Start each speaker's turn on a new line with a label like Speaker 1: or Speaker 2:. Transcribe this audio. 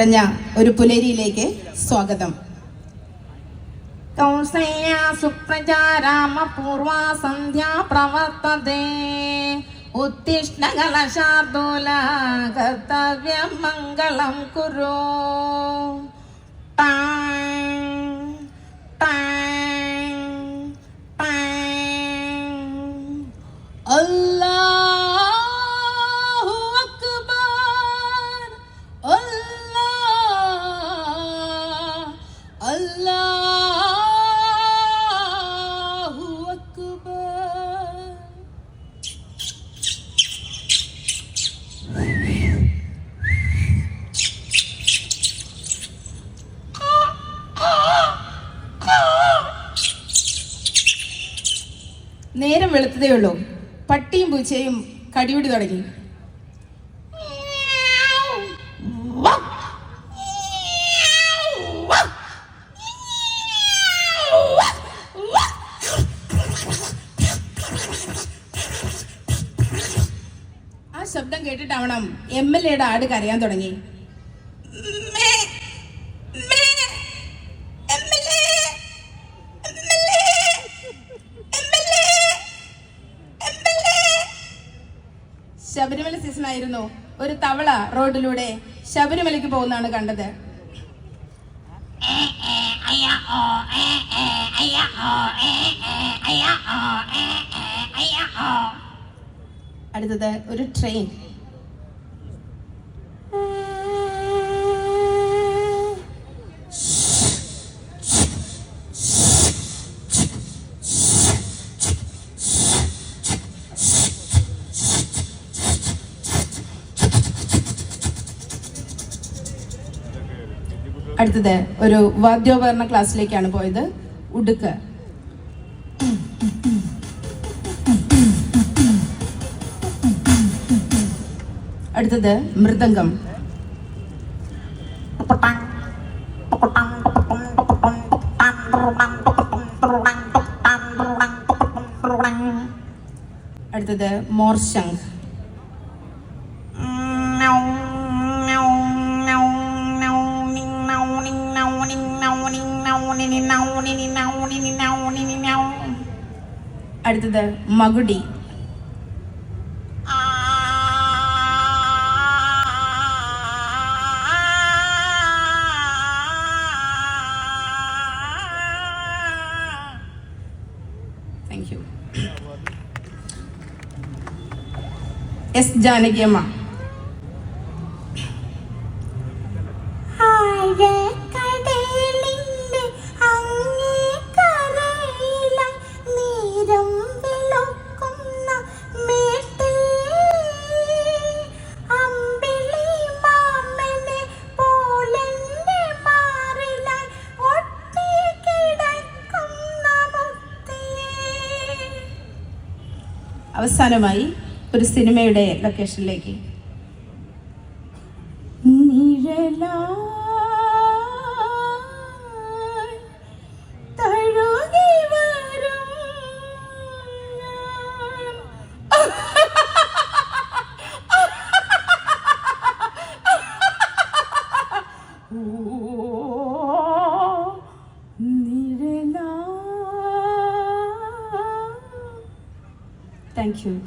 Speaker 1: പറഞ്ഞ ഒരു പുലരിയിലേക്ക് സ്വാഗതം.
Speaker 2: കൗസല്യ സുപ്രചാരാമപൂർവ സന്ധ്യാ പ്രവർത്തതേ. ഉത്തിഷ്ണ കലശാർദൂല കർത്തവ്യം മംഗളം കുരു. ടാങ്,
Speaker 1: നേരം വെളുത്തതേ ഉള്ളൂ. പട്ടിയും പൂച്ചയും കടിപിടി തുടങ്ങി. ആ ശബ്ദം കേട്ടിട്ടാവണം എം എൽ എയുടെ ആട് കരയാൻ തുടങ്ങി. ശബരിമല സീസൺ ആയിരുന്നു ഒരു തവള റോഡിലൂടെ ശബരിമലയ്ക്ക് പോകുന്നതാണ് കണ്ടത്. അടുത്തത് ഒരു ട്രെയിൻ അടുത്തത് ഒരു വാദ്യോപകരണ ക്ലാസ്സിലേക്കാണ് പോയത്. ഉടുക്ക്. അടുത്തത് മൃദംഗം. അടുത്തത് മോർശംഖ്. അടുത്തത് മകുടി. താങ്ക് യു എസ് ജാനകിയമ്മ അവസാനമായി ഒരു സിനിമയുടെ ലൊക്കേഷനിലേക്ക് നിഴലായി Thank you.